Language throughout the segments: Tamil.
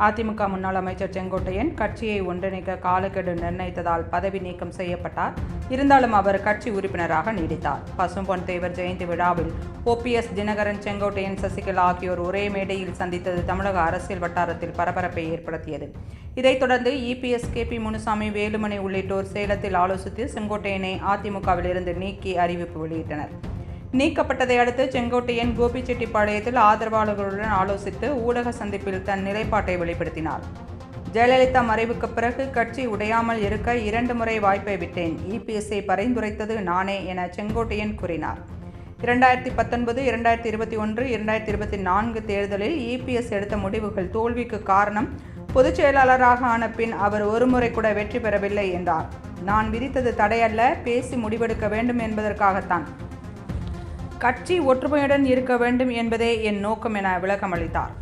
அதிமுக முன்னாள் அமைச்சர் செங்கோட்டையன் கட்சியை ஒன்றிணைக்க காலக்கெடு நிர்ணயித்ததால் பதவி நீக்கம் செய்யப்பட்டார். இருந்தாலும் அவர் கட்சி உறுப்பினராக நீடித்தார். பசும்பொன் தேவர் ஜெயந்தி விழாவில் ஓபிஎஸ் தினகரன் செங்கோட்டையன் சசிகலா ஆகியோர் ஒரே மேடையில் சந்தித்தது தமிழக அரசியல் வட்டாரத்தில் பரபரப்பை ஏற்படுத்தியது. இதைத் தொடர்ந்து EPS K. P. Munusamy Velumani உள்ளிட்டோர் சேலத்தில் ஆலோசித்து செங்கோட்டையனை அதிமுகவிலிருந்து நீக்கி அறிவிப்பு வெளியிட்டனர். நீக்கப்பட்டதை அடுத்து செங்கோட்டையன் கோபிச்செட்டிப்பாளையத்தில் ஆதரவாளர்களுடன் ஆலோசித்து ஊடக சந்திப்பில் தன் நிலைப்பாட்டை வெளிப்படுத்தினார். ஜெயலலிதா மறைவுக்கு பிறகு கட்சி உடையாமல் இருக்க இரண்டு முறை வாய்ப்பை விட்டேன். இபிஎஸ்ஐ பரிந்துரைத்தது நானே என செங்கோட்டையன் கூறினார். இரண்டாயிரத்தி பத்தொன்பது இரண்டாயிரத்தி இருபத்தி ஒன்று இரண்டாயிரத்தி இருபத்தி நான்கு தேர்தலில் இபிஎஸ் எடுத்த முடிவுகள் தோல்விக்கு காரணம் பொதுச் செயலாளராக ஆன பின் அவர் ஒருமுறை கூட வெற்றி பெறவில்லை என்றார். நான் விதித்தது தடையல்ல பேசி முடிவெடுக்க வேண்டும் என்பதற்காகத்தான். கட்சி ஒற்றுமையுடன் இருக்க வேண்டும் என்பதே என் நோக்கம் என விளக்கமளித்தார்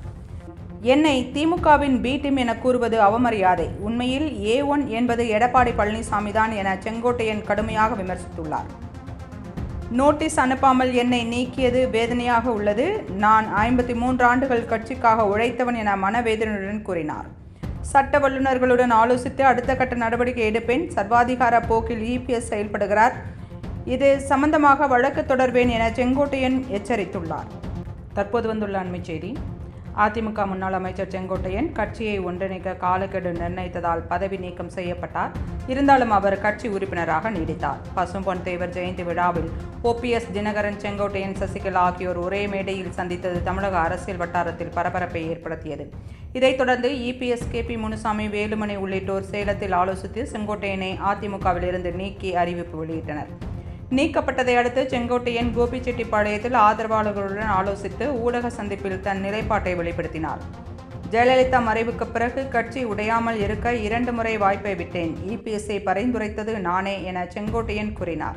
என்னை திமுகவின் பி டீம் என கூறுவது அவமரியாதை. உண்மையில் ஏ ஒன் என்பது எடப்பாடி பழனிசாமி தான் என செங்கோட்டையன் கடுமையாக விமர்சித்துள்ளார். நோட்டீஸ் அனுப்பாமல் என்னை நீக்கியது வேதனையாக உள்ளது. நான் ஐம்பத்தி மூன்று ஆண்டுகள் கட்சிக்காக உழைத்தவன் என மனவேதனையுடன் கூறினார். சட்ட வல்லுநர்களுடன் ஆலோசித்து அடுத்த கட்ட நடவடிக்கை எடுப்பேன். சர்வாதிகார போக்கில் இபிஎஸ் செயல்படுகிறார். இது சம்பந்தமாக வழக்கு தொடர்வேன் என செங்கோட்டையன் எச்சரித்துள்ளார். தற்போது வந்துள்ள அண்மைச் செய்தி அதிமுக முன்னாள் அமைச்சர் செங்கோட்டையன் கட்சியை ஒன்றிணைக்க காலக்கெடு நிர்ணயித்ததால் பதவி நீக்கம் செய்யப்பட்டார். இருந்தாலும் அவர் கட்சி உறுப்பினராக நீடித்தார். பசும்பொன் தேவர் ஜெயந்தி விழாவில் ஓபிஎஸ் தினகரன் செங்கோட்டையன் சசிகலா ஆகியோர் ஒரே மேடையில் சந்தித்தது தமிழக அரசியல் வட்டாரத்தில் பரபரப்பை ஏற்படுத்தியது. இதைத் தொடர்ந்து EPS K. P. Munusamy Velumani உள்ளிட்டோர் சேலத்தில் ஆலோசித்து செங்கோட்டையனை அதிமுகவிலிருந்து நீக்கி அறிவிப்பு வெளியிட்டனர். நீக்கப்பட்டதை அடுத்து செங்கோட்டையன் கோபிச்செட்டிப்பாளையத்தில் ஆதரவாளர்களுடன் ஆலோசித்து ஊடக சந்திப்பில் தன் நிலைப்பாட்டை வெளிப்படுத்தினார். ஜெயலலிதா மறைவுக்கு பிறகு கட்சி உடையாமல் இருக்க இரண்டு முறை வாய்ப்பை விட்டேன். இபிஎஸ்ஐ பரிந்துரைத்தது நானே என செங்கோட்டையன் கூறினார்.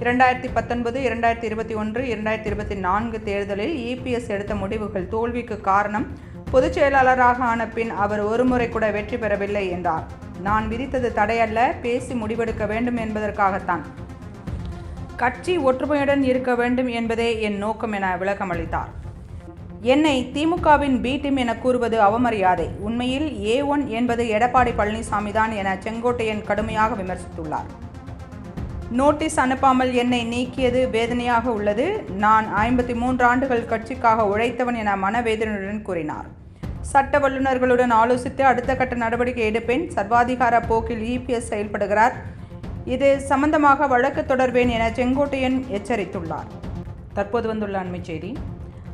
இரண்டாயிரத்தி பத்தொன்பது இரண்டாயிரத்தி இருபத்தி ஒன்று இரண்டாயிரத்தி இருபத்தி நான்கு தேர்தலில் இபிஎஸ் எடுத்த முடிவுகள் தோல்விக்கு காரணம் பொதுச் செயலாளராக ஆன பின் அவர் ஒருமுறை கூட வெற்றி பெறவில்லை என்றார். நான் விதித்தது தடையல்ல பேசி முடிவெடுக்க வேண்டும் என்பதற்காகத்தான். கட்சி ஒற்றுமையுடன் இருக்க வேண்டும் என்பதே என் நோக்கம் என விளக்கமளித்தார் என்னை திமுகவின் பி டீம் என கூறுவது அவமரியாதை. உண்மையில் ஏ ஒன் என்பது எடப்பாடி பழனிசாமி தான் என செங்கோட்டையன் கடுமையாக விமர்சித்துள்ளார். நோட்டீஸ் அனுப்பாமல் என்னை நீக்கியது வேதனையாக உள்ளது. நான் ஐம்பத்தி மூன்று ஆண்டுகள் கட்சிக்காக உழைத்தவன் என மனவேதனையுடன் கூறினார். சட்ட வல்லுநர்களுடன் ஆலோசித்து அடுத்த கட்ட நடவடிக்கை எடுப்பேன். சர்வாதிகார போக்கில் இபிஎஸ் செயல்படுகிறார். இது சம்பந்தமாக வழக்கு தொடர்வேன் என செங்கோட்டையன் எச்சரித்துள்ளார். தற்போது வந்துள்ள அண்மைச் செய்தி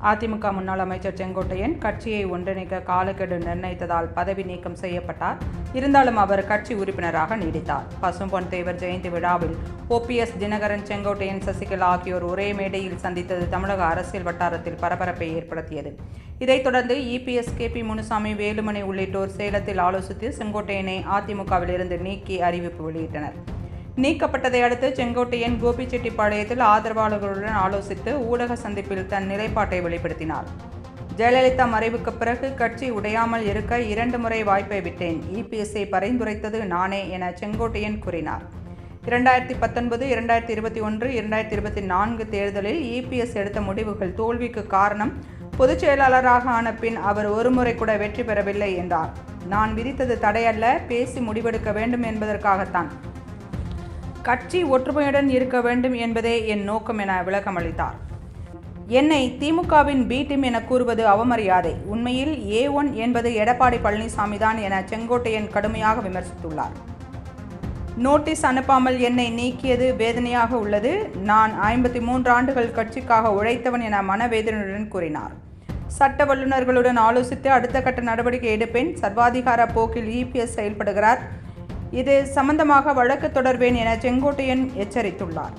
அதிமுக முன்னாள் அமைச்சர் செங்கோட்டையன் கட்சியை ஒன்றிணைக்க காலக்கெடு நிர்ணயித்ததால் பதவி நீக்கம் செய்யப்பட்டார். இருந்தாலும் அவர் கட்சி உறுப்பினராக நீடித்தார். பசும்பொன் தேவர் ஜெயந்தி விழாவில் ஓபிஎஸ் தினகரன் செங்கோட்டையன் சசிகலா ஆகியோர் ஒரே மேடையில் சந்தித்தது தமிழக அரசியல் வட்டாரத்தில் பரபரப்பை ஏற்படுத்தியது. இதைத் தொடர்ந்து EPS K. P. Munusamy Velumani உள்ளிட்டோர் சேலத்தில் ஆலோசித்து செங்கோட்டையனை அதிமுகவிலிருந்து நீக்கி அறிவிப்பு வெளியிட்டனர். நீக்கப்பட்டதை அடுத்து செங்கோட்டையன் கோபிச்செட்டிப்பாளையத்தில் ஆதரவாளர்களுடன் ஆலோசித்து ஊடக சந்திப்பில் தன் நிலைப்பாட்டை வெளிப்படுத்தினார். ஜெயலலிதா மறைவுக்கு பிறகு கட்சி உடையாமல் இருக்க இரண்டு முறை வாய்ப்பை விட்டேன். இபிஎஸ்ஐ பரிந்துரைத்தது நானே என செங்கோட்டையன் கூறினார். இரண்டாயிரத்தி பத்தொன்பது இரண்டாயிரத்தி இருபத்தி ஒன்று இரண்டாயிரத்தி இருபத்தி நான்கு தேர்தலில் இபிஎஸ் எடுத்த முடிவுகள் தோல்விக்கு காரணம் பொதுச் செயலாளராக ஆன பின் அவர் ஒருமுறை கூட வெற்றி பெறவில்லை என்றார். நான் விதித்தது தடையல்ல பேசி முடிவெடுக்க வேண்டும் என்பதற்காகத்தான். கட்சி ஒற்றுமையுடன் இருக்க வேண்டும் என்பதே என் நோக்கம் என விளக்கமளித்தார் என்னை திமுகவின் பி டீம் என கூறுவது அவமரியாதை. உண்மையில் ஏ ஒன் என்பது எடப்பாடி பழனிசாமி தான் என செங்கோட்டையன் கடுமையாக விமர்சித்துள்ளார். நோட்டீஸ் அனுப்பாமல் என்னை நீக்கியது வேதனையாக உள்ளது. நான் ஐம்பத்தி மூன்று ஆண்டுகள் கட்சிக்காக உழைத்தவன் என மனவேதனையுடன் கூறினார். சட்ட வல்லுநர்களுடன் ஆலோசித்து அடுத்த கட்ட நடவடிக்கை எடுப்பேன். சர்வாதிகார போக்கில் இபிஎஸ் செயல்படுகிறார். இது சம்பந்தமாக வழக்கு தொடர்வேன் என செங்கோட்டையன் எச்சரித்துள்ளார்.